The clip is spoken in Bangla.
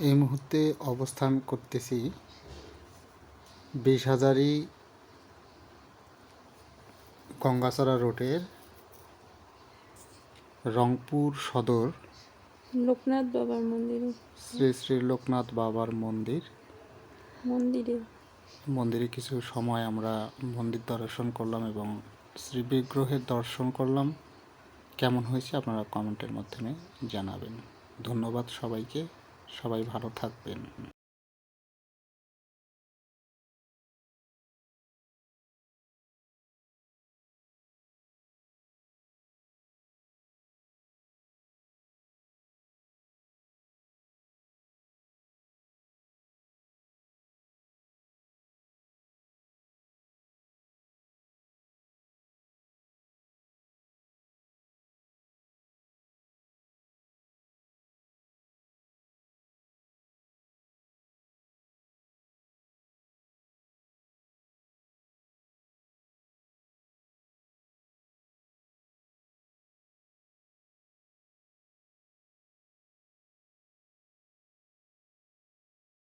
এই মুহূর্তে অবস্থান করতেছি বিশ হাজারি গঙ্গাচড়া রোডের রংপুর সদর লোকনাথ বাবার মন্দির। শ্রী শ্রী লোকনাথ বাবার মন্দির। মন্দিরে। মন্দিরে কিছু সময় আমরা মন্দির দর্শন করলাম এবং শ্রী বিগ্রহের দর্শন করলাম। কেমন হয়েছে আপনারা কমেন্টের মাধ্যমে জানাবেন। ধন্যবাদ সবাইকে। সবাই ভালো থাকবেন।